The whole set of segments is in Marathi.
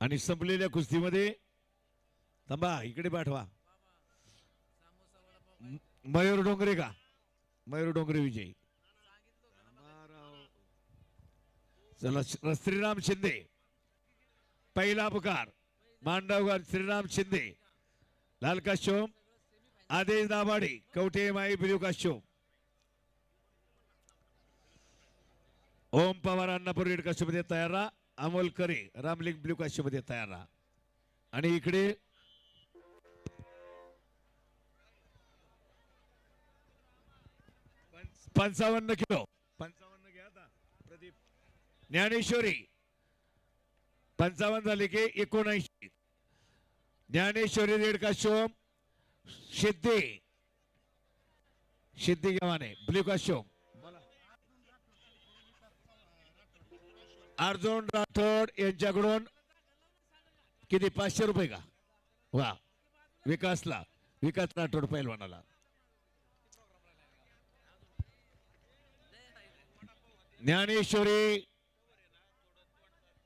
आणि संपलेल्या कुस्तीमध्ये थांबा इकडे पाठवा. मयूर डोंगरे का? मयूर डोंगरे विजयी. चला श्रीराम शिंदे. पहिला पुकार मांडवगार श्रीराम शिंदे. लाल काश्योम आदेश दाभाडे कवठे माई बिलू काश्योम ओम पवार अण्णापूर रेड काश्योमध्ये तयार राहा. अमोल करे रामलिंग ब्ल्यू काश्योमध्ये तयार राहा. आणि इकडे पंच- पंचावन्न किलो. पंचावन्न घ्या प्रदीप. ज्ञानेश्वरी. पंचावन्न झाले की एकोणऐंशी. ज्ञानेश्वरी रेड काश्योम सिद्धी. सिद्धी गव्हाणे ब्ल्यू काश्योम अर्जुन राठोड यांच्याकडून किती? पाचशे रुपये का? वा. विकासला. विकास राठोड पैलवानाला. ज्ञानेश्वरी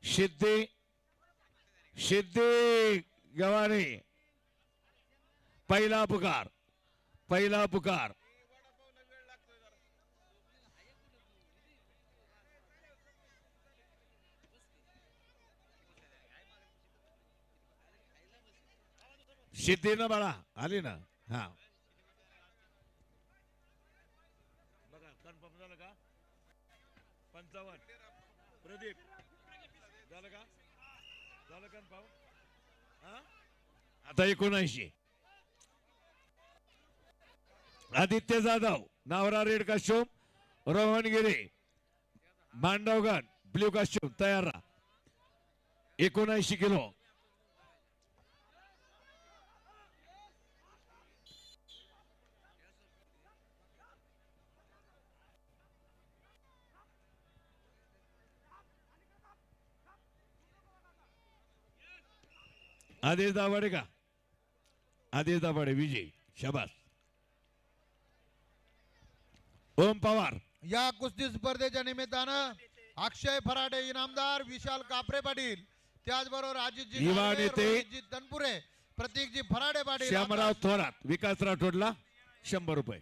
सिद्धी सिद्धी गव्हाणे पहिला पुकार. पहिला पुकार. सिद्धी ना बाळा आली ना. हा. बघा कन्फर्म झालं का? पंचावन्न. प्रदीप. झालं का? झालं कन्फर्म हा? आता एकोणऐंशी. आदित्य जाधव नावरा रेड काश्योम रोहन गिरे मांडवगड ब्ल्यू काश्योम तयार राहा. एकोणऐंशी किलो. आदेश दाभाडे का? आदेश दाभाडे विजय शबास. ओम पवार. या कुस्ती स्पर्धेच्या निमित्तानं अक्षय फराडे इनामदार विशाल कापरे पाटील त्याचबरोबर अजितजी तनपुरे प्रतीकजी फराडे पाटील श्यामराव थोरात विकास राठोडला शंभर रुपये.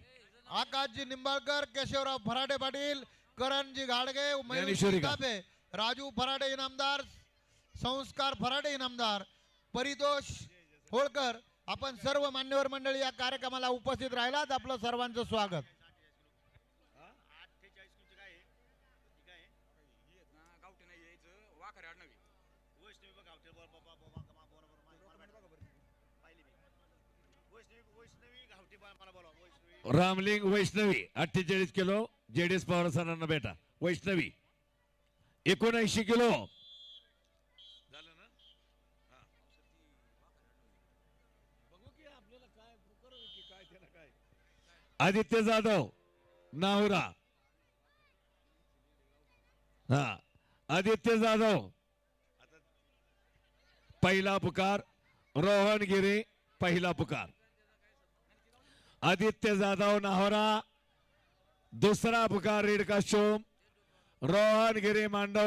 आकाशजी निंबाळकर केशवराव फराडे पाटील करणजी घाडगे? कापे राजू फराडे इनामदार संस्कार फराडे इनामदार परितोष होळकर आपण सर्व मान्यवर मंडळी या कार्यक्रमाला उपस्थित राहिलात. आपलं सर्वांचं स्वागत. रामलिंग वैष्णवी अठ्ठेचाळीस किलो जेडीएस पवार सरांना बेटा वैष्णवी एकोणऐंशी किलो. आदित्य जाधव नाहुरा हा आदित्य जाधव. पहिला पुकार रोहन गिरे पहिला पुकार. आदित्य जाधव नाहोरा दुसरा पुकार रेड काश्योम रोहन गिरे मांडव